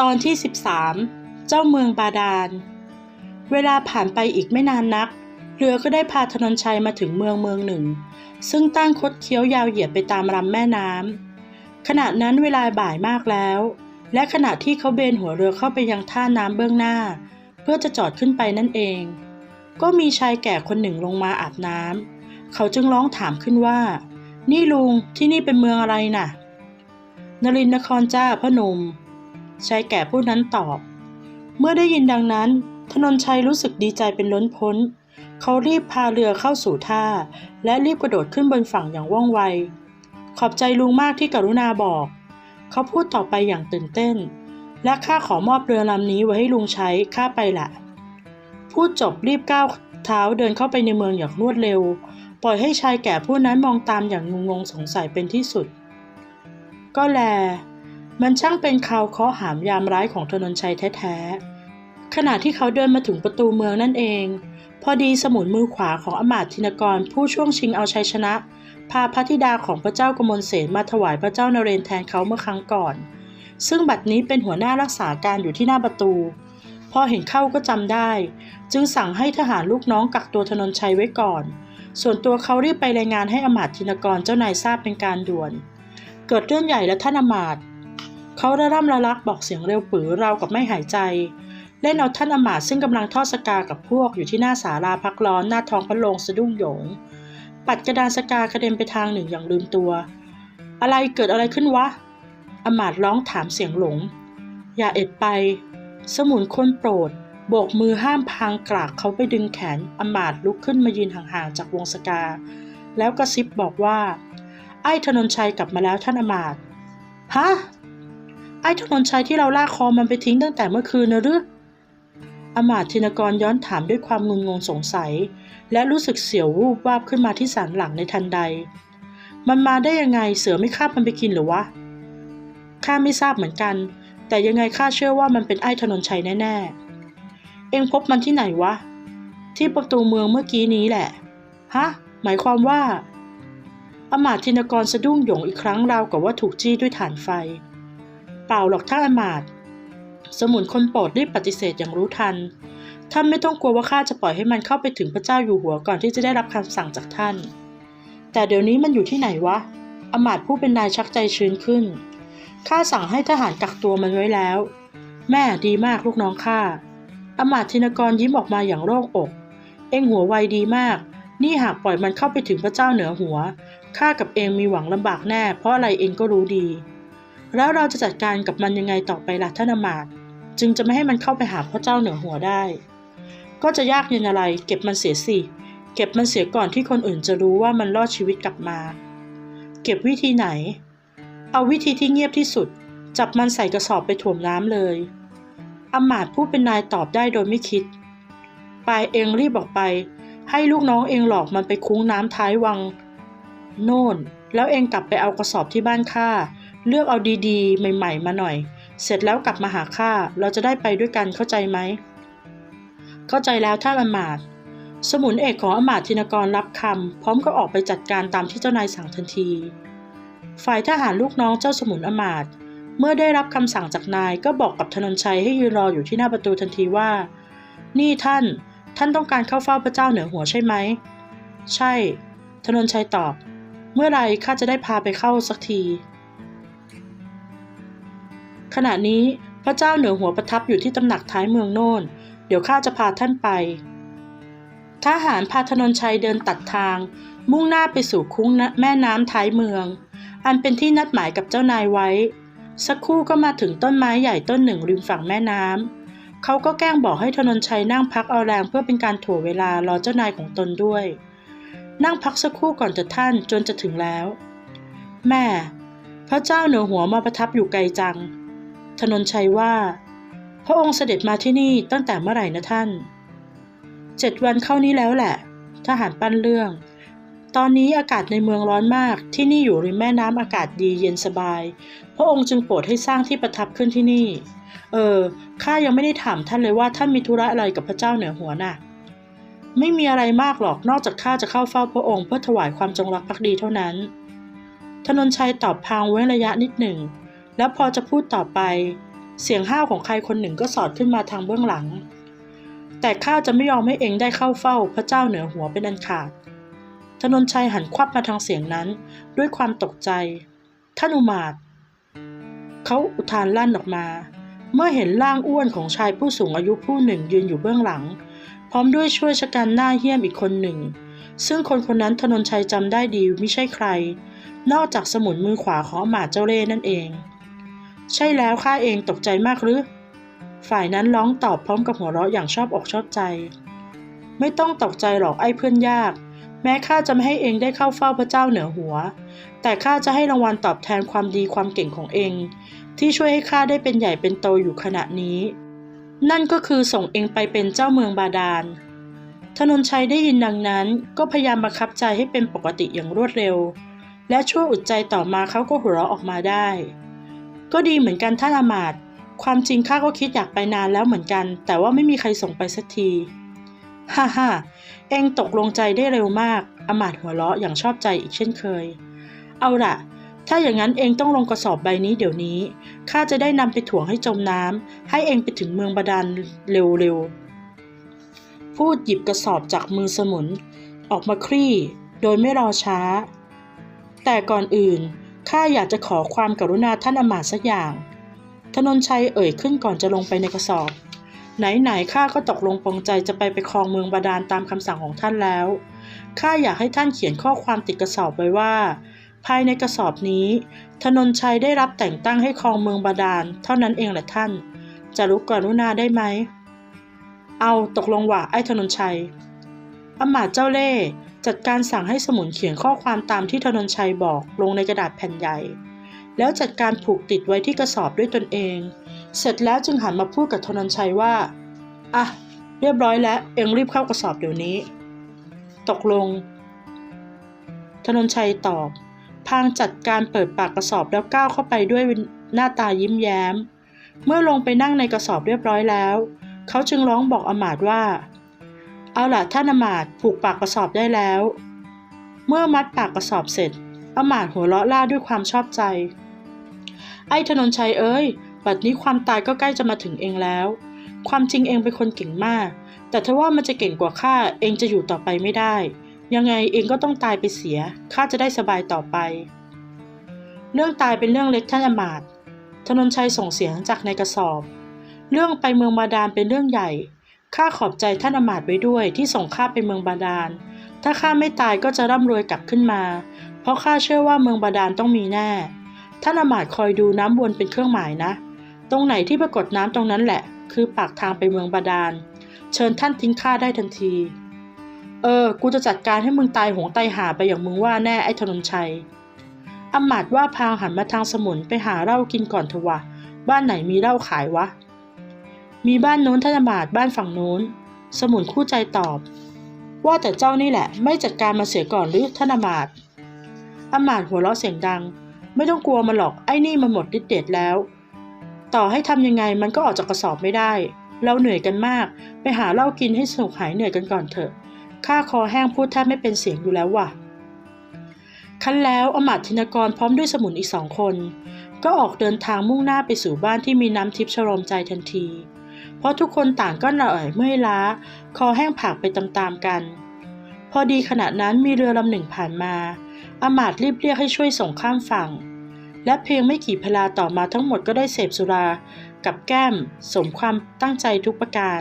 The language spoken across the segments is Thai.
ตอนที่ 13 เจ้าเมืองบาดาล เวลาผ่านไปอีกไม่นานนัก เรือก็ได้พาธนนชัยมาถึงเมืองเมืองหนึ่ง ซึ่งตั้งคดเคี้ยวยาวเหยียดไปตามลำแม่น้ำขณะนั้นเวลาบ่ายมากแล้ว และขณะที่เขาเบนหัวเรือเข้าไปยังท่าน้ำเบื้องหน้า เพื่อจะจอดขึ้นไปนั่นเอง ก็มีชายแก่คนหนึ่งลงมาอาบน้ำเขาจึงร้องถามขึ้นว่า นี่ลุงที่นี่เป็นเมืองอะไรน่ะ นรินทร์นครจ้าพ่อหนุ่ม ชายแก่ผู้นั้นตอบ เมื่อได้ยินดังนั้น ธนนชัยรู้สึกดีใจเป็นล้นพ้น เขารีบพาเรือเข้าสู่ท่า และรีบกระโดดขึ้นบนฝั่งอย่างว่องไว ขอบใจลุงมากที่กรุณาบอก เขาพูดต่อไปอย่างตื่นเต้น และข้าขอมอบเรือลำนี้ไว้ให้ลุงใช้ข้าไปละพูดจบรีบก้าวเท้าเดินเข้าไปในเมืองอย่างรวดเร็ว ปล่อยให้ชายแก่ผู้นั้นมองตามอย่างงงๆสงสัยเป็นที่สุด ก็แล มันช่างเป็นข่าวเคาะหามยามร้ายของธนนชัยแท้ๆ ขณะที่เขาเดินมาถึงประตูเมืองนั่นเอง พอดีสมุนมือขวาของอมาตย์ธินกรผู้ช่วงชิงเอาชัยชนะ พาพระธิดาของพระเจ้ากมลเสนมาถวายพระเจ้านเรนแทนเขาเมื่อครั้งก่อน ซึ่งบัดนี้เป็นหัวหน้ารักษาการอยู่ที่หน้าประตู พอเห็นเข้าก็จำได้ จึงสั่งให้ทหารลูกน้องกักตัวธนนชัยไว้ก่อน ส่วนตัวเขารีบไปรายงานให้อมาตย์ธินกรเจ้านายทราบเป็นการด่วน เกิดเรื่องใหญ่และท่านอมาตย์ เขาระร่ำระลักบอกเสียงเร็วปือราวกับไม่หายใจ เล่นเอาท่านอมาตซึ่งกำลังทอดสกากับพวกอยู่ที่หน้าศาลาพักร้อนหน้าท้องพระโรงสะดุ้งโหยง ปัดกระดานสกากระเด็นไปทางหนึ่งอย่างลืมตัว อะไรเกิดอะไรขึ้นวะอมาตร้องถามเสียงหลง อย่าเอ็ดไป สมุนคนโปรด โบกมือห้ามพางกรากเขาไปดึงแขนอมาตลุกขึ้นมายืนห่างๆจากวงสกา แล้วกระซิบบอกว่า ไอ้ธนนชัยกลับมาแล้วท่านอมาตฮะ ไอ้ธนนชัยที่เราลากคอมันไปทิ้งตั้งแต่เมื่อคืนนะหรืออมาตย์ธินกรย้อนถามด้วยความงุนงงสงสัย และรู้สึกเสียววูบวาบขึ้นมาที่สันหลังในทันใด มันมาได้ยังไงเสือไม่คาบมันไปกินหรือวะข้าไม่ทราบเหมือนกัน แต่ยังไงข้าเชื่อว่ามันเป็นไอ้ธนนชัยแน่ๆ เองพบมันที่ไหนวะ ที่ประตูเมืองเมื่อกี้นี้แหละ ฮะ หมายความว่าอมาตย์ธินกรสะดุ้งหยงอีกครั้งราวกับว่าถูกจี้ด้วยถ่านไฟ เปล่าหรอกท่านอมาตสมุนคนโปรดรีบปฏิเสธอย่างรู้ทัน ท่านไม่ต้องกลัวว่าข้าจะปล่อยให้มันเข้าไปถึงพระเจ้าอยู่หัวก่อนที่จะได้รับคำสั่งจากท่าน แต่เดี๋ยวนี้มันอยู่ที่ไหนวะ อมาตผู้เป็นนายชักใจชื้นขึ้น ข้าสั่งให้ทหารกักตัวมันไว้แล้ว แม่ดีมากลูกน้องข้า อมาตธินกรยิ้มออกมาอย่างโล่งอก เอ็งหัวไวดีมาก นี่หากปล่อยมันเข้าไปถึงพระเจ้าเหนือหัว ข้ากับเองมีหวังลำบากแน่ เพราะอะไรเองก็รู้ดี แล้วเราจะจัดการกับมันยังไงต่อไปล่ะท่านอมาตจึงจะไม่ให้มันเข้าไปหาพระเจ้าเหนือหัวได้ ก็จะยากเย็นอะไร เก็บมันเสียสิ เก็บมันเสียก่อนที่คนอื่นจะรู้ว่ามันรอดชีวิตกลับมา เก็บวิธีไหน เอาวิธีที่เงียบที่สุด จับมันใส่กระสอบไปถ่วมน้ำเลยอมาตผู้เป็นนายตอบได้โดยไม่คิด ปายเองรีบออกไป ให้ลูกน้องเองหลอกมันไปคุ้งน้ำท้ายวัง โน่น แล้วเองกลับไปเอากระสอบที่บ้านข้า เลือกเอาดีๆ ใหม่ ๆ มาหน่อย เสร็จแล้วกลับมาหาข้าเราจะได้ไปด้วยกันเข้าใจไหม เข้าใจแล้วท่านอมาตสมุนเอกของอมาตธินกรรับคำพร้อมกับออกไปจัดการตามที่เจ้านายสั่งทันที ฝ่ายทหารลูกน้องเจ้าสมุนอมาตเมื่อได้รับคำสั่งจากนายก็บอกกับธนนชัยให้ยืนรออยู่ที่หน้าประตูทันทีว่า นี่ท่าน ท่านต้องการเข้าเฝ้าพระเจ้าเหนือหัวใช่ไหม ใช่ ธนนชัยตอบ เมื่อไรข้าจะได้พาไปเข้าสักที ขณะนี้พระเจ้าเหนือหัวประทับอยู่ที่ตำหนักท้ายเมืองโน่น เดี๋ยวข้าจะพาท่านไป ทหารพาธนนชัยเดินตัดทาง มุ่งหน้าไปสู่คุ้งแม่น้ำท้ายเมือง อันเป็นที่นัดหมายกับเจ้านายไว้ สักครู่ก็มาถึงต้นไม้ใหญ่ต้นหนึ่งริมฝั่งแม่น้ำ เขาก็แกล้งบอกให้ธนนชัยนั่งพักเอาแรงเพื่อเป็นการถ่วงเวลารอเจ้านายของตนด้วย นั่งพักสักครู่ก่อนจะท่านจนจะถึงแล้ว แม่ พระเจ้าเหนือหัวมาประทับอยู่ไกลจัง ธนนชัยว่า พระองค์เสด็จมาที่นี่ตั้งแต่เมื่อไหร่นะท่าน เจ็ดวันเข้านี้แล้วแหละ ทหารปั้นเรื่อง ตอนนี้อากาศในเมืองร้อนมาก ที่นี่อยู่ริมแม่น้ำอากาศดีเย็นสบาย พระองค์จึงโปรดให้สร้างที่ประทับขึ้นที่นี่ เออ ข้ายังไม่ได้ถามท่านเลยว่าท่านมีธุระอะไรกับพระเจ้าเหนือหัวน่ะไม่มีอะไรมากหรอกนอกจากข้าจะเข้าเฝ้าพระองค์เพื่อถวายความจงรักภักดีเท่านั้น ธนนชัยตอบพางเว้นระยะนิดหนึ่ง แล้วพอจะพูดต่อไป เสียงห้าวของใครคนหนึ่งก็สอดขึ้นมาทางเบื้องหลัง แต่ข้าจะไม่ยอมให้เองได้เข้าเฝ้าพระเจ้าเหนือหัวเป็นอันขาดธนนชัยหันควับมาทางเสียงนั้น ด้วยความตกใจ ท่านอุมาตเขาอุทานลั่นออกมา เมื่อเห็นร่างอ้วนของชายผู้สูงอายุผู้หนึ่งยืนอยู่เบื้องหลัง พร้อมด้วยช่วยชะกันหน้าเหี้ยมอีกคนหนึ่ง ซึ่งคนคนนั้นธนนชัยจำได้ดีไม่ใช่ใคร นอกจากสมุนมือขวาของอมาตเจ้าเล่ห์นั่นเอง ใช่แล้วข้าเองตกใจมากหรือ ฝ่ายนั้นร้องตอบพร้อมกับหัวเราะอย่างชอบอกชอบใจ ไม่ต้องตกใจหรอกไอ้เพื่อนยาก แม้ข้าจะไม่ให้เองได้เข้าเฝ้าพระเจ้าเหนือหัว แต่ข้าจะให้รางวัลตอบแทนความดีความเก่งของเอง ที่ช่วยให้ข้าได้เป็นใหญ่เป็นโตอยู่ขณะนี้ นั่นก็คือส่งเองไปเป็นเจ้าเมืองบาดาลธนนชัยได้ยินดังนั้น ก็พยายามบังคับใจให้เป็นปกติอย่างรวดเร็ว และชั่วอุดใจต่อมาเขาก็หัวเราะออกมาได้ ก็ดีเหมือนกันท่านอามาตความจริงข้าก็คิดอยากไปนานแล้วเหมือนกัน แต่ว่าไม่มีใครส่งไปสักที ฮ่าฮ่าเองตกลงใจได้เร็วมากอามาตหัวเราะอย่างชอบใจอีกเช่นเคย เอาล่ะ ถ้าอย่างนั้นเองต้องลงกระสอบใบนี้เดี๋ยวนี้ ข้าจะได้นำไปถ่วงให้จมน้ำ ให้เองไปถึงเมืองบาดาลเร็วๆ พูดหยิบกระสอบจากมือสมุน ออกมาคลี่ โดยไม่รอช้า แต่ก่อนอื่น ข้าอยากจะขอความกรุณาท่านอำมาตย์สักอย่าง ธนนชัยเอ่ยขึ้นก่อนจะลงไปในกระสอบ ไหนๆข้าก็ตกลงปรงใจจะไปไปครองเมืองบาดาลตามคำสั่งของท่านแล้ว ข้าอยากให้ท่านเขียนข้อความติดกระสอบไว้ว่า ภายในกระสอบนี้ ธนนชัยได้รับแต่งตั้งให้ครองเมืองบาดาล เท่านั้นเองแหละท่าน จะรู้กรุณาได้ไหม เอาตกลงว่าไอ้ธนนชัยอำมาตย์เจ้าเล่ จัดการสั่งให้สมุนเขียนข้อความตามที่ธนนชัยบอกลงในกระดาษแผ่นใหญ่ แล้วจัดการผูกติดไว้ที่กระสอบด้วยตนเอง เสร็จแล้วจึงหันมาพูดกับธนนชัยว่าอะเรียบร้อยแล้ว เอ็งรีบเข้ากระสอบเดี๋ยวนี้ ตกลง ธนนชัยตอบ พางจัดการเปิดปากกระสอบแล้วก้าวเข้าไปด้วยหน้าตายิ้มแย้ม เมื่อลงไปนั่งในกระสอบเรียบร้อยแล้ว เขาจึงร้องบอกอมาตว่า เอาล่ะท่านอมาตผูกปากกระสอบได้แล้ว เมื่อมัดปากกระสอบเสร็จอมาตหัวเราะล่าด้วยความชอบใจ ไอ้ธนนชัยเอ้ย บัดนี้ความตายก็ใกล้จะมาถึงเองแล้ว ความจริงเองเป็นคนเก่งมาก แต่ถ้าว่ามันจะเก่งกว่าข้าเองจะอยู่ต่อไปไม่ได้ ยังไงเองก็ต้องตายไปเสียข้าจะได้สบายต่อไป เรื่องตายเป็นเรื่องเล็กท่านอมาตธนนชัยส่งเสียงจากในกระสอบ เรื่องไปเมืองบาดาลเป็นเรื่องใหญ่ ข้าขอบใจท่านอมาตย์ไว้ด้วยที่ส่งข้าไปเมืองบาดาล ถ้าข้าไม่ตายก็จะร่ำรวยกลับขึ้นมา เพราะข้าเชื่อว่าเมืองบาดาลต้องมีแน่ ท่านอมาตย์คอยดูน้ำวนเป็นเครื่องหมายนะ ตรงไหนที่ปรากฏน้ำตรงนั้นแหละ คือปากทางไปเมืองบาดาล เชิญท่านทิ้งข้าได้ทันที เออ กูจะจัดการให้มึงตายหงตายหาไปอย่างมึงว่าแน่ไอ้ธนนชัยอมาตย์ว่าพางหันมาทางสมุนไปหาเหล้ากินก่อนเถอะวะ บ้านไหนมีเหล้าขายวะ มีบ้านโน้นท่านอำมาตบ้านฝั่งโน้น สมุนคู่ใจตอบ ว่าแต่เจ้านี่แหละไม่จัดการมาเสียก่อนหรือท่านอำมาตอำมาตย์หัวเราะเสียงดัง ไม่ต้องกลัวมันหรอกไอ้นี่มันหมดฤทธิ์เดชแล้ว ต่อให้ทำยังไงมันก็ออกจากกระสอบไม่ได้ เราเหนื่อยกันมาก ไปหาเหล้ากินให้สนุกหายเหนื่อยกันก่อนเถอะข้าคอแห้งพูดแทบไม่เป็นเสียงอยู่แล้วว่ะคันแล้วอมาตย์ธินกรพร้อมด้วยสมุนอีกสองคน ก็ออกเดินทางมุ่งหน้าไปสู่บ้านที่มีน้ำทิพย์ชโลมใจทันที เพราะทุกคนต่างก็เหนื่อยเมื่อยล้า คอแห้งผากไปตามๆกัน พอดีขณะนั้นมีเรือลำหนึ่งผ่านมาอมาตรีบเรียกให้ช่วยส่งข้ามฝั่ง และเพียงไม่กี่พลาต่อมาทั้งหมดก็ได้เสพสุรา กับแก้ม สมความตั้งใจทุกประการ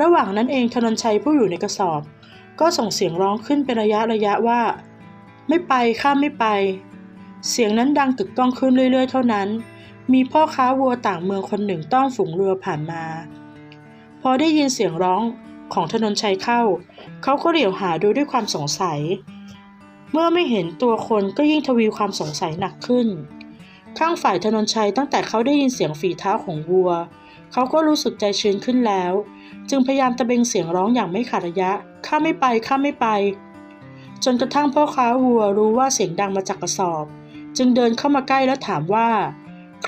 ระหว่างนั้นเองธนนชัยผู้อยู่ในกระสอบ ก็ส่งเสียงร้องขึ้นเป็นระยะระยะว่า ไม่ไปข้าไม่ไป เสียงนั้นดังกึกก้องขึ้นเรื่อย ๆ เท่านั้น มีพ่อค้าวัวต่างเมืองคนหนึ่งต้องฝูงเรือผ่านมา พอได้ยินเสียงร้องของธนนชัยเข้า เขาก็เหลียวหาดูด้วยความสงสัย เมื่อไม่เห็นตัวคนก็ยิ่งทวีความสงสัยหนักขึ้น ข้างฝ่ายธนนชัยตั้งแต่เขาได้ยินเสียงฝีเท้าของวัว เขาก็รู้สึกใจชื้นขึ้นแล้ว จึงพยายามตะเบงเสียงร้องอย่างไม่ขาดระยะ ข้าไม่ไป ข้าไม่ไป จนกระทั่งพ่อค้าวัวรู้ว่าเสียงดังมาจากกระสอบ จึงเดินเข้ามาใกล้แล้วถามว่า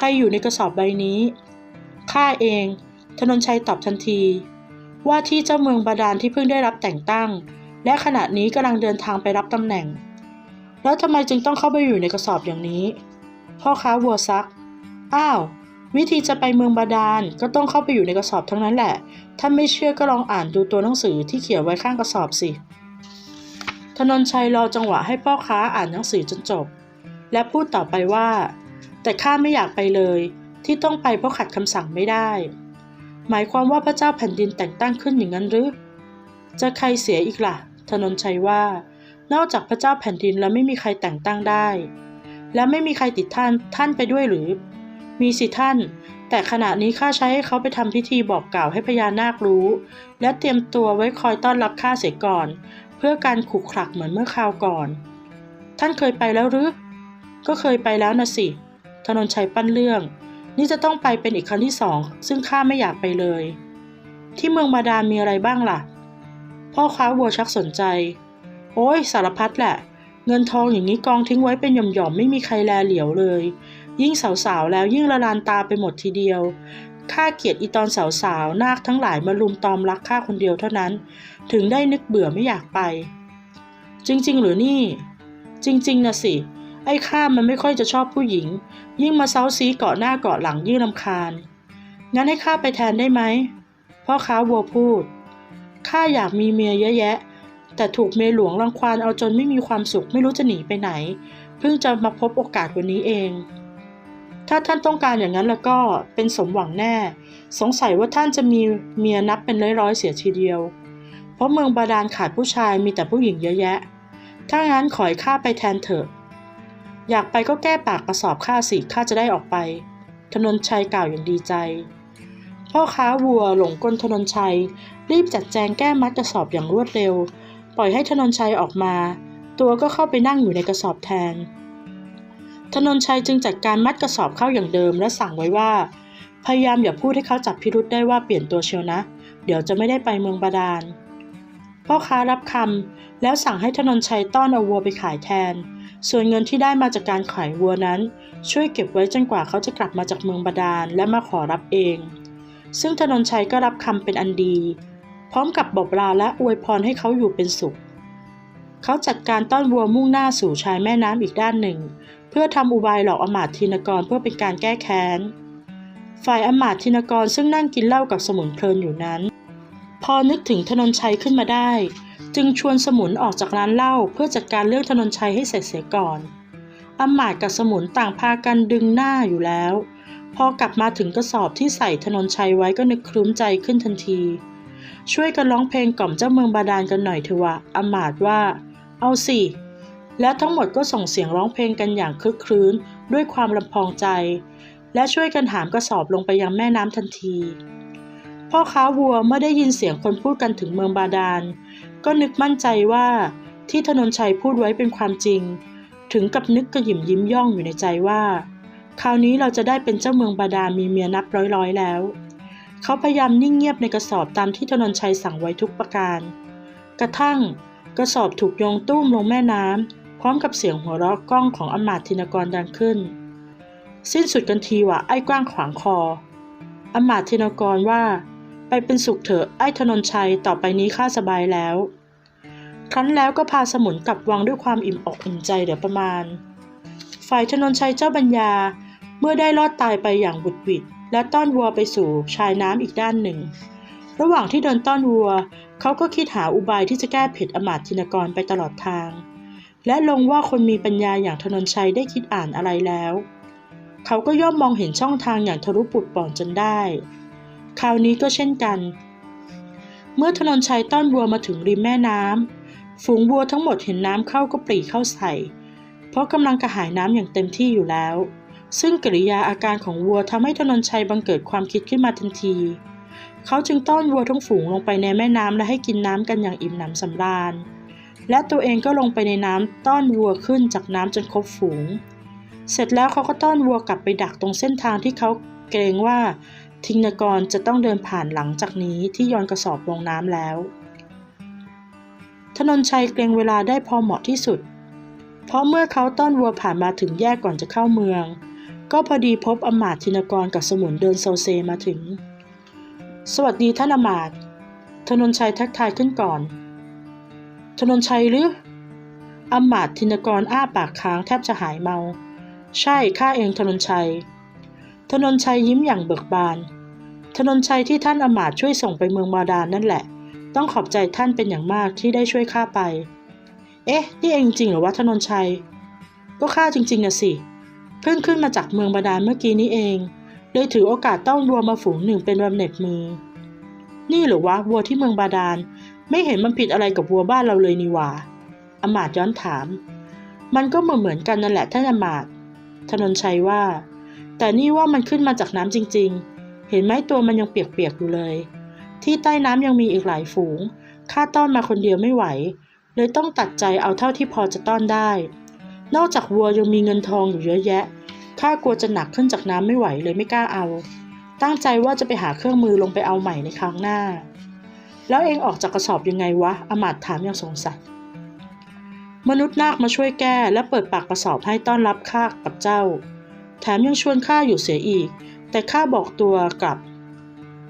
ใครอยู่ในกระสอบใบนี้ข้าเอง ธนนชัยตอบทันที ว่าที่เจ้าเมืองบาดาลที่เพิ่งได้รับแต่งตั้ง และขณะนี้กำลังเดินทางไปรับตำแหน่ง แล้วทำไมจึงต้องเข้าไปอยู่ในกระสอบอย่างนี้ พ่อค้าวัวซัก อ้าว วิธีจะไปเมืองบาดาลก็ต้องเข้าไปอยู่ในกระสอบทั้งนั้นแหละ ถ้าไม่เชื่อก็ลองอ่านดูตัวหนังสือที่เขียนไว้ข้างกระสอบสิ ธนนชัยรอจังหวะให้พ่อค้าอ่านหนังสือจนจบ และพูดต่อไปว่า แต่ข้าไม่อยากไปเลย ที่ต้องไปเพราะขัดคำสั่งไม่ได้ หมายความว่าพระเจ้าแผ่นดินแต่งตั้งขึ้นอย่างนั้นหรือ จะใครเสียอีกล่ะธนนชัยว่า นอกจากพระเจ้าแผ่นดินแล้วไม่มีใครแต่งตั้งได้ และไม่มีใครติดท่านท่านไปด้วยหรือ มีสิท่าน แต่ขณะนี้ข้าใช้ให้เขาไปทำพิธีบอกกล่าวให้พญานาครู้ และเตรียมตัวไว้คอยต้อนรับข้าเสียก่อน เพื่อการขุกขลักเหมือนเมื่อคราวก่อน ท่านเคยไปแล้วหรือก็เคยไปแล้วนะสิ ธนนชัยปั้นเรื่อง นี่จะต้องไปเป็นอีกครั้งที่สองซึ่งข้าไม่อยากไปเลย ที่เมืองบาดามีอะไรบ้างล่ะ พ่อค้าวัวชักสนใจ โอ้ยสารพัดแหละ เงินทองอย่างนี้กองทิ้งไว้เป็นหย่อมๆไม่มีใครแลเหลียวเลย ยิ่งสาวๆแล้วยิ่งละลานตาไปหมดทีเดียวข้าเกลียดอีตอนสาวๆนาคทั้งหลายมาลุมตอมรักข้าคนเดียวเท่านั้น ถึงได้นึกเบื่อไม่อยากไป จริง ๆ หรือนี่ จริง ๆนะสิ ไอ้ข้ามันไม่ค่อยจะชอบผู้หญิง ยิ่งมาเซาซีเกาะหน้าเกาะหลังยิ่งรำคาญ งั้นให้ข้าไปแทนได้ไหม พ่อค้าวัวพูด ข้าอยากมีเมียเยอะแยะ แต่ถูกเมียหลวงรังควานเอาจนไม่มีความสุขไม่รู้จะหนีไปไหน เพิ่งจะมาพบโอกาสวันนี้เอง ถ้าท่านต้องการอย่างนั้นแล้วก็เป็นสมหวังแน่ สงสัยว่าท่านจะมีเมียนับเป็นร้อยๆเสียทีเดียว เพราะเมืองบาดาลขาดผู้ชายมีแต่ผู้หญิงเยอะแยะ ถ้างั้นขอให้ข้าไปแทนเถอะ อยากไปก็แก้ปากกระสอบข้าสิข้าจะได้ออกไป ธนนชัยกล่าวอย่างดีใจ พ่อค้าวัวหลงกลธนนชัย รีบจัดแจงแก้มัดกระสอบอย่างรวดเร็ว ปล่อยให้ธนนชัยออกมา ตัวก็เข้าไปนั่งอยู่ในกระสอบแทน ธนนชัยจึงจัดการมัดกระสอบเข้าอย่างเดิม และสั่งไว้ว่า พยายามอย่าพูดให้เขาจับพิรุษได้ว่าเปลี่ยนตัวเชียวนะ เดี๋ยวจะไม่ได้ไปเมืองบาดาลพ่อค้ารับคำแล้วสั่งให้ธนนชัยต้อนเอาวัวไปขายแทน ส่วนเงินที่ได้มาจากการขายวัวนั้น ช่วยเก็บไว้จนกว่าเขาจะกลับมาจากเมืองบาดาลและมาขอรับเอง ซึ่งธนนชัยก็รับคำเป็นอันดี พร้อมกับบอกลาและอวยพรให้เขาอยู่เป็นสุข เขาจัดการต้อนวัวมุ่งหน้าสู่ชายแม่น้ำอีกด้านหนึ่ง เพื่อทำอุบายหลอกอมาตย์ธินกรเพื่อเป็นการแก้แค้น ฝ่ายอมาตย์ธินกรซึ่งนั่งกินเหล้ากับสมุนเพลินอยู่นั้น พอนึกถึงธนนชัยขึ้นมาได้ จึงชวนสมุนออกจากร้านเหล้าเพื่อจัดการเรื่องธนนชัยให้เสร็จเสียก่อนอำมาตย์กับสมุนต่างพากันดึงหน้าอยู่แล้ว พอกลับมาถึงกระสอบที่ใส่ธนนชัยไว้ก็นึกคลุ้มใจขึ้นทันที ช่วยกันร้องเพลงกล่อมเจ้าเมืองบาดาลกันหน่อยเถอะวะอมาตย์ว่า เอาสิ แล้วทั้งหมดก็ส่งเสียงร้องเพลงกันอย่างคึกครื้นด้วยความลำพองใจ และช่วยกันหามกระสอบลงไปยังแม่น้ำทันที พ่อค้าวัวเมื่อได้ยินเสียงคนพูดกันถึงเมืองบาดาล ก็นึกมั่นใจว่าที่ธนนชัยพูดไว้เป็นความจริง ถึงกับนึกกระหยิมยิ้มย่องอยู่ในใจว่า คราวนี้เราจะได้เป็นเจ้าเมืองบาดาลมีเมียนับร้อยๆแล้ว เขาพยายามนิ่งเงียบในกระสอบตามที่ธนนชัยสั่งไว้ทุกประการ กระทั่งกระสอบถูกโยงตุ้มลงแม่น้ำพร้อมกับเสียงหัวเราะก้องของอมาธินกรดังขึ้น สิ้นสุดกันทีว่ะไอ้กว้างขวางคออมาธินกรว่า ไปเป็นสุขเถอะไอ้ธนนชัยต่อไปนี้ข้าสบายแล้ว ครั้นแล้วก็พาสมุนกลับวังด้วยความอิ่มอกอิ่มใจเหลือประมาณ ฝ่ายธนนชัยเจ้าบัญญาเมื่อได้รอดตายไปอย่างบุดหวิดและต้อนวัวไปสู่ชายน้ำอีกด้านหนึ่ง ระหว่างที่เดินต้อนวัว เขาก็คิดหาอุบายที่จะแก้เผ็ดอมาตินกรไปตลอดทาง และลงว่าคนมีปัญญาอย่างธนนชัยได้คิดอ่านอะไรแล้ว เขาก็ย่อมมองเห็นช่องทางอย่างทะลุปุดป่องจนได้ คราวนี้ก็เช่นกัน เมื่อธนนชัยต้อนวัวมาถึงริมแม่น้ำฝูงวัวทั้งหมดเห็นน้ำเข้าก็ปรีเข้าใส่ เพราะกำลังกระหายน้ำอย่างเต็มที่อยู่แล้ว ซึ่งกริยาอาการของวัวทำให้ธนนชัยบังเกิดความคิดขึ้นมาทันที เขาจึงต้อนวัวทั้งฝูงลงไปในแม่น้ำและให้กินน้ำกันอย่างอิ่มหนำสำราญ และตัวเองก็ลงไปในน้ำต้อนวัวขึ้นจากน้ำจนครบฝูงเสร็จแล้วเขาก็ต้อนวัวกลับไปดักตรงเส้นทางที่เขาเกรงว่า ทิงนกรจะต้องเดินผ่านหลังจากนี้ที่โยนกระสอบลงน้ำแล้วธนนชัยเกรงเวลาได้พอเหมาะที่สุด เพราะเมื่อเขาต้อนวัวผ่านมาถึงแยกก่อนจะเข้าเมือง ก็พอดีพบอมาตย์ธินกรกับสมุนเดินโซเซมาถึง สวัสดีท่านอมาตย์ธนนชัยทักทายขึ้นก่อนธนนชัยหรืออมาตย์ธินกรอ้าปากค้างแทบจะหายเมา ใช่ข้าเองธนนชัย ธนนชัยยิ้มอย่างเบิกบาน ธนนชัยที่ท่านอำมาตย์ช่วยส่งไปเมืองบาดาลนั่นแหละ ต้องขอบใจท่านเป็นอย่างมากที่ได้ช่วยข้าไป เอ๊ะ นี่เองจริงหรอวะธนนชัย ก็ข้าจริงๆนะสิ เพิ่งขึ้นมาจากเมืองบาดาลเมื่อกี้นี้เอง เลยถือโอกาสต้องวัวมาฝูงหนึ่งเป็นบำเหน็จมือ นี่หรือวะวัวที่เมืองบาดาล ไม่เห็นมันผิดอะไรกับวัวบ้านเราเลยนี่หว่าอำมาตย์ย้อนถาม มันก็เหมือนเหมือนกันนั่นแหละท่านอำมาตย์ธนนชัยว่า แต่นี่ว่ามันขึ้นมาจากน้ำจริง ๆ เห็นไหมตัวมันยังเปียกๆอยู่เลย ที่ใต้น้ำยังมีอีกหลายฝูง ข้าต้อนมาคนเดียวไม่ไหว เลยต้องตัดใจเอาเท่าที่พอจะต้อนได้ นอกจากวัวยังมีเงินทองอยู่เยอะแยะ ข้ากลัวจะหนักขึ้นจากน้ำไม่ไหวเลยไม่กล้าเอา ตั้งใจว่าจะไปหาเครื่องมือลงไปเอาใหม่ในครั้งหน้า แล้วเองออกจากกระสอบยังไงวะ อมาตถามอย่างสงสัยมนุษย์นาคมาช่วยแก้และเปิดปากกระสอบให้ต้อนรับข้ากับเจ้า แถมยังชวนข้าอยู่เสียอีก แต่ข้าบอกตัวกับ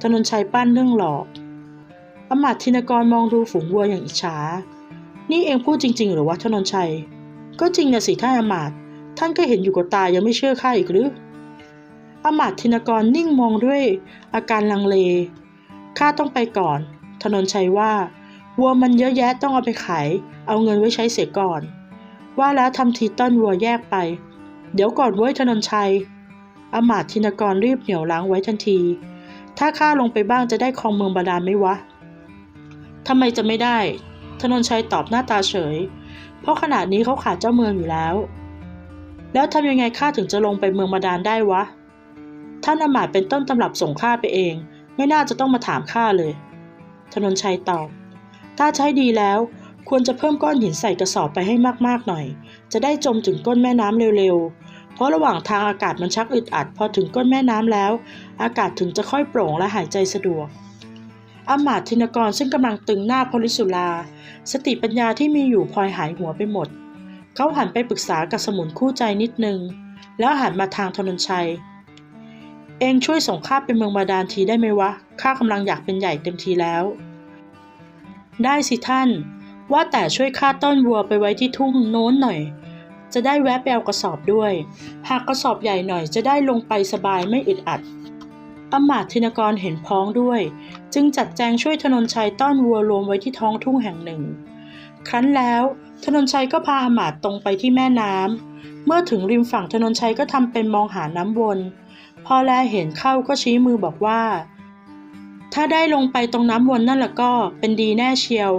ธนนชัยปั้นเรื่องหลอกอมาตย์ธินกรมองดูฝูงวัวอย่างอิจฉา นี่เองพูดจริง ๆ หรือวะธนนชัย ก็จริงนะสิท่านอมาตท่านก็เห็นอยู่กับตายังไม่เชื่อข้าอีกหรืออมาตย์ธินกรนิ่งมองด้วยอาการลังเล ข้าต้องไปก่อน ธนนชัยว่า วัวมันเยอะแยะต้องเอาไปขาย เอาเงินไว้ใช้เสียก่อน ว่าแล้วทำทีต้อนวัวแยกไป เดี๋ยวก่อนเว้ยธนนชัยอมาตย์ธินกรรีบเหนี่ยวล้างไว้ทันที ถ้าข้าลงไปบ้างจะได้ครองเมืองบาดาลไหมวะทำไมจะไม่ได้ ธนนชัยตอบหน้าตาเฉย เพราะขนาดนี้เขาขาดเจ้าเมืองอยู่แล้ว แล้วทำยังไงข้าถึงจะลงไปเมืองบาดาลได้วะ ท่านอมาตย์เป็นต้นตำรับส่งข้าไปเอง ไม่น่าจะต้องมาถามข้าเลย ธนนชัยตอบ ถ้าใช้ดีแล้ว ควรจะเพิ่มก้อนหินใส่กระสอบไปให้มากๆหน่อย จะได้จมถึงก้นแม่น้ำเร็วๆ เพราะระหว่างทางอากาศมันชักอึดอัด พอถึงก้นแม่น้ำแล้ว อากาศถึงจะค่อยโปร่งและหายใจสะดวกอามาตย์ธินกรซึ่งกำลังตึงหน้าพลิสุลา สติปัญญาที่มีอยู่พลอยหายหัวไปหมด เขาหันไปปรึกษากับสมุนคู่ใจนิดนึง แล้วหันมาทางธนนชัย เองช่วยส่งข้าไปเมืองบาดาลทีได้ไหมวะข้ากำลังอยากเป็นใหญ่เต็มทีแล้ว ได้สิท่าน ว่าแต่ช่วยข้าต้อนวัวไปไว้ที่ทุ่งโน้นหน่อย จะได้แวะไปเอากระสอบด้วย หากกระสอบใหญ่หน่อยจะได้ลงไปสบายไม่อึดอัดอำมาตย์ธินกรเห็นพ้องด้วย จึงจัดแจงช่วยธนนชัยต้อนวัวรวมไว้ที่ท้องทุ่งแห่งหนึ่ง ครั้นแล้วธนนชัยก็พาอำมาตย์ตรงไปที่แม่น้ำเมื่อถึงริมฝั่งธนนชัยก็ทำเป็นมองหาน้ำวน พอแลเห็นเข้าก็ชี้มือบอกว่า ถ้าได้ลงไปตรงน้ำวนนั่นละก็เป็นดีแน่เชียว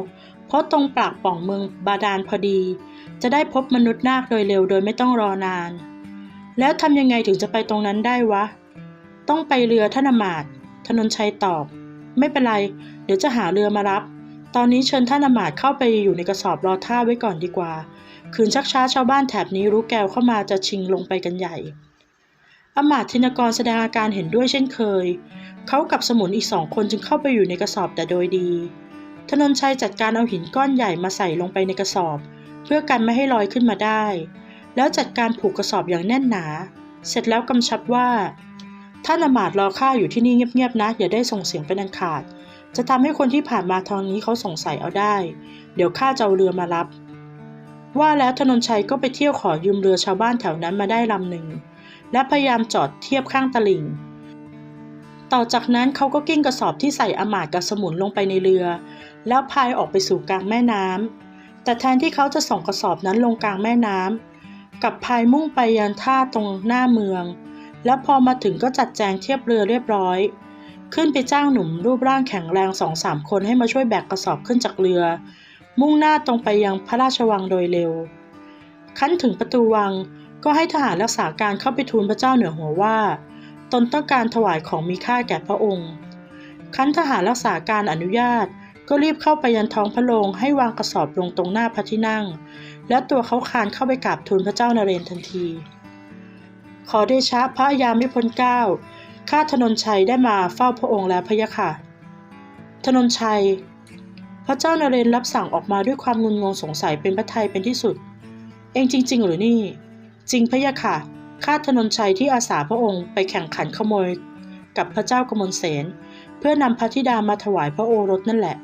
เพราะตรงปากป่องเมืองบาดาลพอดี จะได้พบมนุษย์นาคโดยเร็วโดยไม่ต้องรอนาน แล้วทำยังไงถึงจะไปตรงนั้นได้วะ ต้องไปเรือท่านอมาตย์ธนนชัยตอบ ไม่เป็นไร เดี๋ยวจะหาเรือมารับ ตอนนี้เชิญท่านอมาตย์เข้าไปอยู่ในกระสอบรอท่าไว้ก่อนดีกว่า คืนชักช้าชาวบ้านแถบนี้รู้แกวเข้ามาจะชิงลงไปกันใหญ่อมาตย์ธินกรแสดงอาการเห็นด้วยเช่นเคย เขากับสมุนอีกสองคนจึงเข้าไปอยู่ในกระสอบแต่โดยดี ธนนชัยจัดการเอาหินก้อนใหญ่มาใส่ลงไปในกระสอบ เพื่อกันไม่ให้ลอยขึ้นมาได้ แล้วจัดการผูกกระสอบอย่างแน่นหนา เสร็จแล้วกำชับว่า ท่านอมาตรอข้าอยู่ที่นี่เงียบๆนะ อย่าได้ส่งเสียงเป็นอันขาด จะทำให้คนที่ผ่านมาทางนี้เขาสงสัยเอาได้ เดี๋ยวข้าจะเอาเรือมารับ ว่าแล้วธนนชัยก็ไปเที่ยวขอยืมเรือชาวบ้านแถวนั้นมาได้ลำหนึ่งและพยายามจอดเทียบข้างตลิ่ง ต่อจากนั้นเขาก็กิ้งกระสอบที่ใส่อมาตกับสมุนลงไปในเรือ แล้วพายออกไปสู่กลางแม่น้ำแต่แทนที่เขาจะส่งกระสอบนั้นลงกลางแม่น้ำกับพายมุ่งไปยังท่าตรงหน้าเมือง แล้วพอมาถึงก็จัดแจงเทียบเรือเรียบร้อย ขึ้นไปจ้างหนุ่มรูปร่างแข็งแรงสองสามคนให้มาช่วยแบกกระสอบขึ้นจากเรือ มุ่งหน้าตรงไปยังพระราชวังโดยเร็วขั้นถึงประตูวังก็ให้ทหารรักษาการเข้าไปทูลพระเจ้าเหนือหัวว่า ตนต้องการถวายของมีค่าแก่พระองค์ขั้นทหารรักษาการอนุญาต ก็รีบเข้าไปยันท้องพระโรงให้วางกระสอบลงตรงหน้าพระที่นั่ง และตัวเขาคานเข้าไปกราบทูลพระเจ้านเรนทันที ขอเดชะพระยามิพลเก้าข้าธนนชัยได้มาเฝ้าพระองค์แล้วพะยะค่ะธนนชัย พระเจ้านเรนรับสั่งออกมาด้วยความงุนงงสงสัยเป็นพระไทยเป็นที่สุด เองจริง ๆ หรือนี่ จริงพะยะค่ะข้าธนนชัยที่อาสาพระองค์ไปแข่งขันขโมย กับพระเจ้ากมลเสนเพื่อนำพระธิดามาถวายพระโอรสนั่นแหละ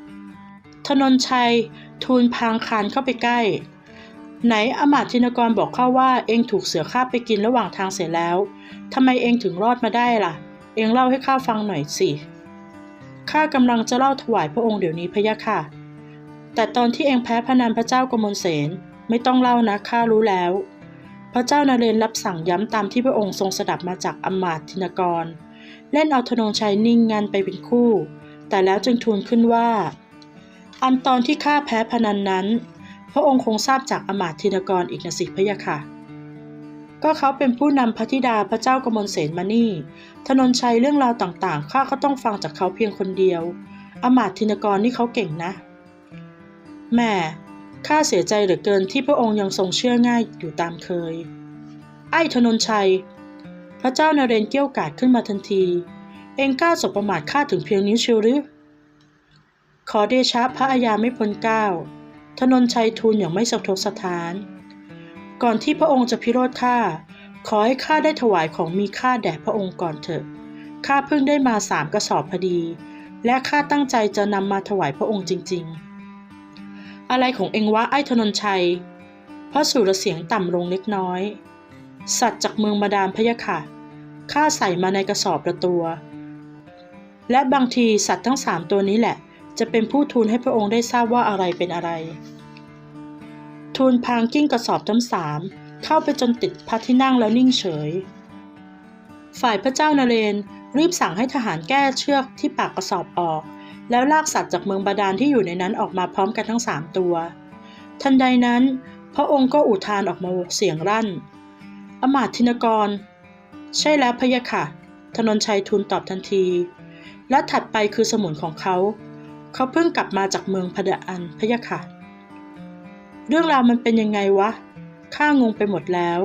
ธนนชัย ทูลพางคานเข้าไปใกล้ ไหนอมาตย์ธินกรบอกข้าว่าเองถูกเสือคาบไปกินระหว่างทางเสียแล้วทำไมเองถึงรอดมาได้ล่ะ เองเล่าให้ข้าฟังหน่อยสิข้ากำลังจะเล่าถวายพระองค์เดี๋ยวนี้พะยะค่ะ แต่ตอนที่เองแพ้พนันพระเจ้ากมลเสนไม่ต้องเล่านะข้ารู้แล้ว พระเจ้านาเรนรับสั่งย้ำตามที่พระองค์ทรงสดับมาจากอมาตย์ธินกร เล่นเอาธนงชัยนิ่งงันไปเป็นคู่ แต่แล้วจึงทูลขึ้นว่า อันตอนที่ข้าแพ้พนันนั้น พระองค์คงทราบจากอมาตย์ธินกรอีกนสิพะยะค่ะ ก็เขาเป็นผู้นำพระธิดาพระเจ้ากมลเสนมานี่ ธนนชัยเรื่องราวต่างๆ ข้าก็ต้องฟังจากเขาเพียงคนเดียว อมาตย์ธินกรนี่เขาเก่งนะ แม่ข้าเสียใจเหลือเกินที่พระองค์ยังทรงเชื่อง่ายอยู่ตามเคย ไอ้ธนนชัย พระเจ้านาเรนเกี้ยวกาดขึ้นมาทันที เองกล้าสบประมาทข้าถึงเพียงนิ้วเชียวหรือ ขอเดชะพระอาญาไม่พ้นเก้าธนนชัยทูลอย่างไม่สะทกสะท้าน ก่อนที่พระองค์จะพิโรธข้า ขอให้ข้าได้ถวายของมีค่าแด่พระองค์ก่อนเถอะ ข้าเพิ่งได้มาสามกระสอบพอดี และข้าตั้งใจจะนำมาถวายพระองค์จริง ๆ อะไรของเองวะไอ้ธนนชัย พระสุรเสียงต่ำลงเล็กน้อย สัตว์จากเมืองมาดามพะยะค่ะ ข้าใส่มาในกระสอบละตัว และบางทีสัตว์ทั้งสามตัวนี้แหละ จะเป็นผู้ทูลให้พระองค์ได้ทราบว่าอะไรเป็นอะไร ทูลพางกิ้งกระสอบทั้งสามเข้าไปจนติดพระที่นั่งแล้วนิ่งเฉย ฝ่ายพระเจ้านาเรนรีบสั่งให้ทหารแก้เชือกที่ปากกระสอบออก แล้วลากสัตว์จากเมืองบาดาลที่อยู่ในนั้นออกมาพร้อมกันทั้งสามตัว ทันใดนั้น พระองค์ก็อุทานออกมาเสียงรั่น อมาตย์ธินกร ใช่แล้วพะยะค่ะ ธนนชัยทูลตอบทันที และถัดไปคือสมุนของเขา เขาเพิ่งกลับมาจากเมืองพดอันพะยะค่ะ เรื่องราวมันเป็นยังไงวะ ข้างงไปหมดแล้ว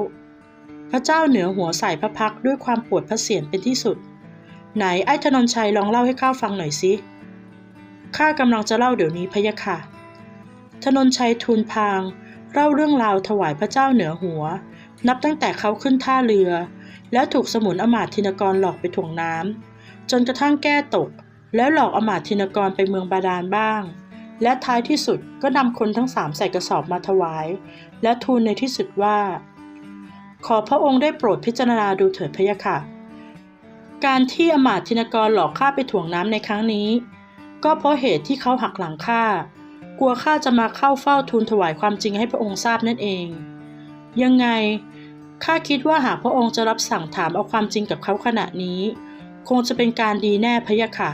พระเจ้าเหนือหัวใส่พระพักด้วยความปวดพระเสียรเป็นที่สุด ไหนไอ้ธนนชัยลองเล่าให้ข้าฟังหน่อยสิข้ากำลังจะเล่าเดี๋ยวนี้พะยะค่ะ ธนนชัยทูลพาง เล่าเรื่องราวถวายพระเจ้าเหนือหัว นับตั้งแต่เขาขึ้นท่าเรือ แล้วถูกสมุนอมาตินกรหลอกไปถ่วงน้ำจนกระทั่งแก้ตก แล้วหลอกอมาธินกรไปเมืองบาดาลบ้าง และท้ายที่สุดก็นำคนทั้งสามใส่กระสอบมาถวาย และทูลในที่สุดว่า ขอพระองค์ได้โปรดพิจารณาดูเถิดพะยะค่ะ การที่อมาธินกรหลอกข้าไปถ่วงน้ำในครั้งนี้ ก็เพราะเหตุที่เขาหักหลังข้ากลัวข้าจะมาเข้าเฝ้าทูลถวายความจริงให้พระองค์ทราบนั่นเอง ยังไงข้าคิดว่าหากพระองค์จะรับสั่งถามเอาความจริงกับเขาขณะนี้ คงจะเป็นการดีแน่พะยะค่ะ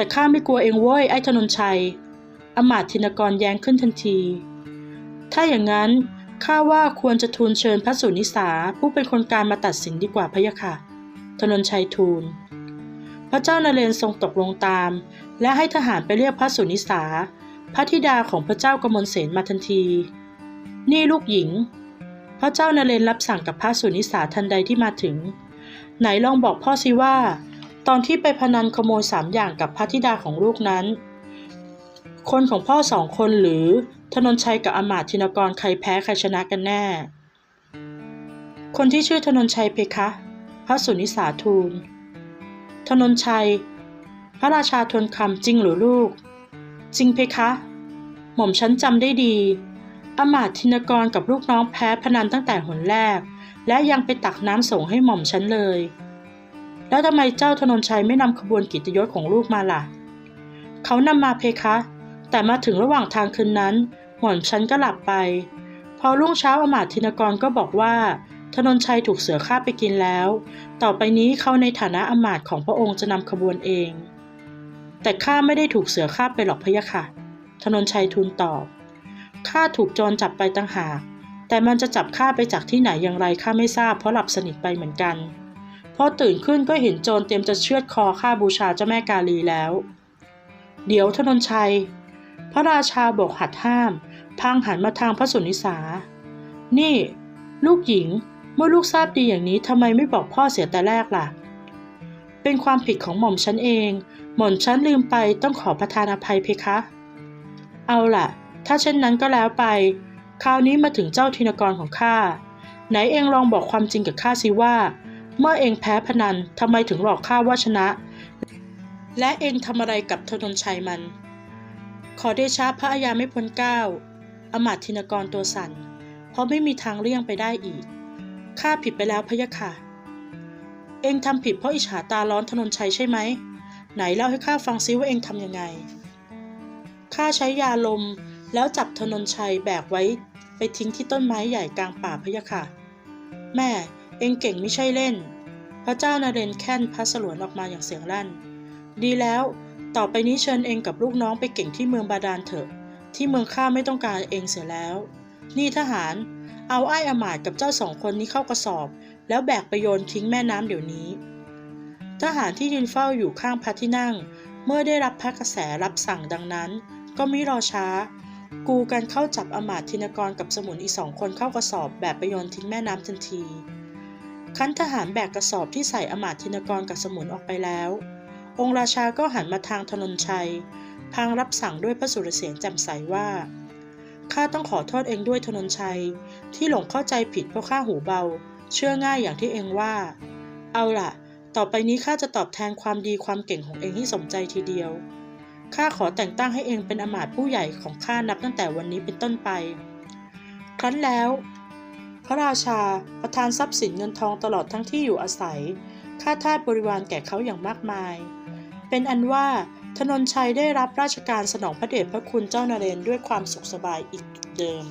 แต่ข้าไม่กลัวเองเว้ยไอ้ธนนชัย อมาตย์ธินกรแย้งขึ้นทันที ถ้าอย่างนั้นข้าว่าควรจะทูลเชิญพระสุนิสาผู้เป็นคนกลารมาตัดสินดีกว่าพะยะค่ะธนนชัยทูล พระเจ้านาเรนทรงตกลงตาม และให้ทหารไปเรียกพระสุนิสา พระธิดาของพระเจ้ากมลเสนมาทันที นี่ลูกหญิง พระเจ้านาเรนรับสั่งกับพระสุนิสาทันใดที่มาถึง ไหนลองบอกพ่อสิว่า ตอนที่ไปพนันขโมยสามอย่างกับพระธิดาของลูกนั้น คนของพ่อสองคนหรือธนนชัยกับอมาตย์ธินกรใครแพ้ใครชนะกันแน่ คนที่ชื่อธนนชัยเพคะ พระสุนิสาทูล ธนนชัย พระราชาทวนคำจริงหรือลูก จริงเพคะ หม่อมฉันจำได้ดี อมาตย์ธินกรกับลูกน้องแพ้พนันตั้งแต่หนแรก และยังไปตักน้ำส่งให้หม่อมฉันเลย แล้วทำไมเจ้าธนนชัยไม่นำขบวนกิตยศของลูกมาล่ะ เขานำมาเพคะ แต่มาถึงระหว่างทางคืนนั้น หม่อมฉันก็หลับไป พอรุ่งเช้าอมาตย์ธินกรก็บอกว่า ธนนชัยถูกเสือฆ่าไปกินแล้ว ต่อไปนี้เขาในฐานะอมาตย์ของพระองค์จะนำขบวนเอง แต่ข้าไม่ได้ถูกเสือฆ่าไปหรอกพะยะค่ะ ธนนชัยทูลตอบ ข้าถูกโจรจับไปตั้งหาก แต่มันจะจับข้าไปจากที่ไหนอย่างไรข้าไม่ทราบเพราะหลับสนิทไปเหมือนกัน พอตื่นขึ้นก็เห็นโจรเตรียมจะเชือดคอข้าบูชาเจ้าแม่กาลีแล้ว เดี๋ยวธนนชัย พระราชาบอกหัดห้าม พางหันมาทางพระสุนิสา นี่ ลูกหญิงเมื่อลูกทราบดีอย่างนี้ทำไมไม่บอกพ่อเสียแต่แรกล่ะ เป็นความผิดของหม่อมฉันเอง หม่อมฉันลืมไปต้องขอประทานอภัยเพคะ เอาล่ะ ถ้าเช่นนั้นก็แล้วไป คราวนี้มาถึงเจ้าธินกรของข้าไหนเองลองบอกความจริงกับข้าสิว่า เมื่อเองแพ้พนันทำไมถึงหลอกข้าว่าชนะ และเองทำอะไรกับธนนชัยมัน ขอเดชะพระอาญาไม่พ้นเก้าอมาตินกรตัวสั่น เพราะไม่มีทางเลี่ยงไปได้อีก ข้าผิดไปแล้วพะยะค่ะ เองทำผิดเพราะอิจฉาตาร้อนธนนชัยใช่ไหม ไหนเล่าให้ข้าฟังซิว่าเองทำยังไง ข้าใช้ยาลมแล้วจับธนนชัยแบกไว้ไปทิ้งที่ต้นไม้ใหญ่กลางป่าพะยะค่ะ แม่ เองเก่งไม่ใช่เล่น พระเจ้านาเรนแค้นพระสลวนออกมาอย่างเสียงลั่น ดีแล้ว ต่อไปนี้เชิญเองกับลูกน้องไปเก่งที่เมืองบาดาลเถอะ ที่เมืองข้าไม่ต้องการเองเสียแล้ว นี่ทหาร เอาไอ้อมาตย์กับเจ้าสองคนนี้เข้ากระสอบ แล้วแบกไปโยนทิ้งแม่น้ำเดี๋ยวนี้ ทหารที่ยืนเฝ้าอยู่ข้างพระที่นั่ง เมื่อได้รับพระกระแสรับสั่งดังนั้น ก็ไม่รอช้ากูกันเข้าจับอมาตย์ธินกรกับสมุนอีสองคนเข้ากระสอบแบบไปโยนทิ้งแม่น้ำทันที คันทหารแบกกระสอบที่ใส่อมาตย์ธินกรกับสมุนออกไปแล้ว องค์ราชาก็หันมาทางธนนชัย พางรับสั่งด้วยพระสุรเสียงแจ่มใสว่า ข้าต้องขอโทษเองด้วยธนนชัย ที่หลงเข้าใจผิดเพราะข้าหูเบา เชื่อง่ายอย่างที่เองว่า เอาล่ะ ต่อไปนี้ข้าจะตอบแทนความดีความเก่งของเองให้สมใจทีเดียว ข้าขอแต่งตั้งให้เองเป็นอมาตย์ผู้ใหญ่ของข้านับตั้งแต่วันนี้เป็นต้นไป ครั้นแล้ว ระราชาประทานทรัพย์สินเงินทองตลอดทั้งที่อยู่อาศัย ค่าทาสบริวารแก่เขาอย่างมากมาย เป็นอันว่าธนนชัยได้รับราชการสนองพระเดชพระคุณเจ้านาเรนด้วยความสุขสบายอีกเดิม